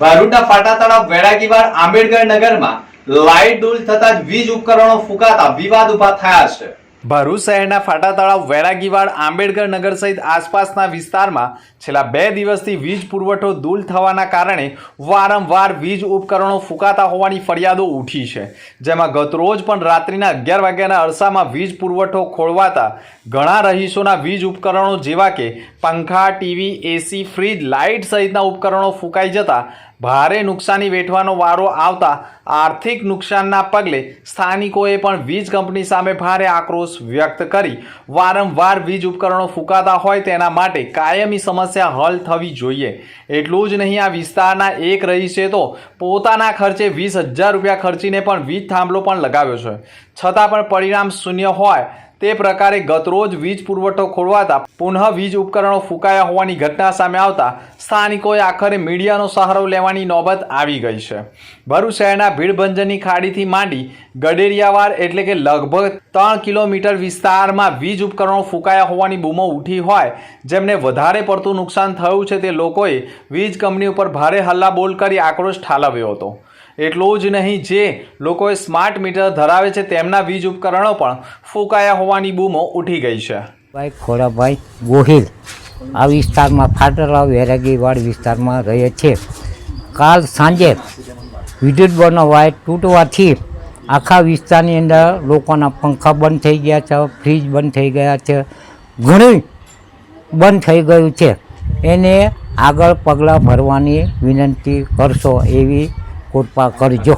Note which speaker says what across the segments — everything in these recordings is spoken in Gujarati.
Speaker 1: ભરૂચના ફાટા તળાવ વેળાકીવાડ આંબેડકર નગરમાં લાઇટ ડૂલ થતા જ વીજ ઉપકરણો ફૂંકાતા વિવાદ ઊભા થયા છે. ભરૂચ શહેરના ફાટા તળાવ વેરાગીવાડ આંબેડકર નગર સહિત આસપાસના વિસ્તારમાં છેલ્લા બે દિવસથી વીજ પુરવઠો દૂર થવાના કારણે વારંવાર વીજ ઉપકરણો ફૂંકાતા હોવાની ફરિયાદો ઉઠી છે. જેમાં ગતરોજ પણ રાત્રિના અગિયાર વાગ્યાના અરસામાં વીજ પુરવઠો ખોળવાતા ઘણા રહીશોના વીજ ઉપકરણો જેવા કે પંખા, ટીવી, એસી, ફ્રીજ, લાઇટ સહિતના ઉપકરણો ફૂંકાઈ જતા ભારે નુકસાની વેઠવાનો વારો આવતા આર્થિક નુકસાનના પગલે સ્થાનિકોએ પણ વીજ કંપની સામે ભારે આક્રોશ વ્યક્ત કરી. વારંવાર વીજ ઉપકરણો ફૂંકાતા હોય તેના માટે કાયમી સમસ્યા હલ થવી જોઈએ. એટલું જ નહીં, આ વિસ્તારના એક રહીશે તો પોતાના ખર્ચે વીસ હજાર રૂપિયા ખર્ચીને પણ વીજ થાંભલો પણ લગાવ્યો છે. છતાં પણ પરિણામ શૂન્ય હોય તે પ્રકારે ગતરોજ વીજ પુરવઠો ખોલવાતા પુનઃ વીજ ઉપકરણો ફૂંકાયા હોવાની ઘટના સામે આવતા સ્થાનિકોએ આખરે મીડિયાનો સહારો લેવાની નોબત આવી ગઈ છે. ભરૂચ શહેરના ભીડભંજનની ખાડીથી માંડી ગડેરિયાવાડ એટલે કે લગભગ ત્રણ કિલોમીટર વિસ્તારમાં વીજ ઉપકરણો ફૂંકાયા હોવાની બૂમો ઉઠી હોય, જેમને વધારે પડતું નુકસાન થયું છે તે લોકોએ વીજ કંપની ઉપર ભારે હલ્લાબોલ કરી આક્રોશ ઠાલવ્યો હતો. એટલું જ નહીં, જે લોકોએ સ્માર્ટ મીટર ધરાવે છે તેમના વીજ ઉપકરણો પણ ફૂંકાયા હોવાની બૂમો ઉઠી ગઈ છે.
Speaker 2: ભાઈ ખોરાભાઈ ગોહિલ. આ વિસ્તારમાં ફાટલાવ વેરાગીવાડ વિસ્તારમાં રહે છે. કાલ સાંજે વિદ્યુત બોર્ડનો વાયર તૂટવાથી આખા વિસ્તારની અંદર લોકોના પંખા બંધ થઈ ગયા છે ફ્રીજ બંધ થઈ ગયા છે ઘણું બંધ થઈ ગયું છે. એને આગળ પગલાં ભરવાની વિનંતી કરશો એવી કૃપા કરજો.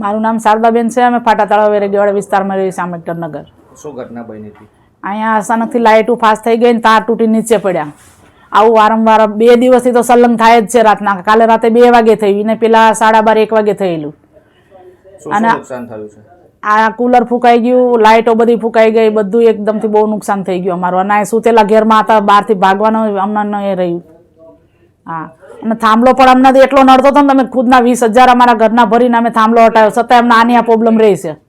Speaker 3: મારું નામ શારદાબેન છે અમે ફાટા તળાવ વેરેગીવાડા વિસ્તારમાં રહીએ છીએ આંબેડકર નગર
Speaker 4: શું ઘટના બની હતી?
Speaker 3: અહીંયા અચાનકથી લાઇટો ફાસ્ટ થઈ ગઈ ને તાર તૂટી નીચે પડ્યા. આવું વારંવાર બે દિવસથી તો સલંગ થાય જ છે રાતના. કાલે રાતે બે વાગે થયું. ને પેલા સાડા બાર એક વાગે થયેલું. અને- આ કુલર ફૂંકાઈ ગયું લાઇટો બધી ફૂંકાઈ ગઈ બધું એકદમથી બહુ નુકસાન થઈ ગયું અમારું. અને સુતેલા ઘેરમાં હતા બહારથી ભાગવાનો હમણાં ન એ રહ્યું. હા. અને થાંભલો પણ અમને એટલો નડતો હતો ને તમે ખુદના વીસ હજાર અમારા ઘરના ભરીને અમે થાંભલો હટાવ્યો છતાં એમને આની આ પ્રોબ્લેમ રહી છે.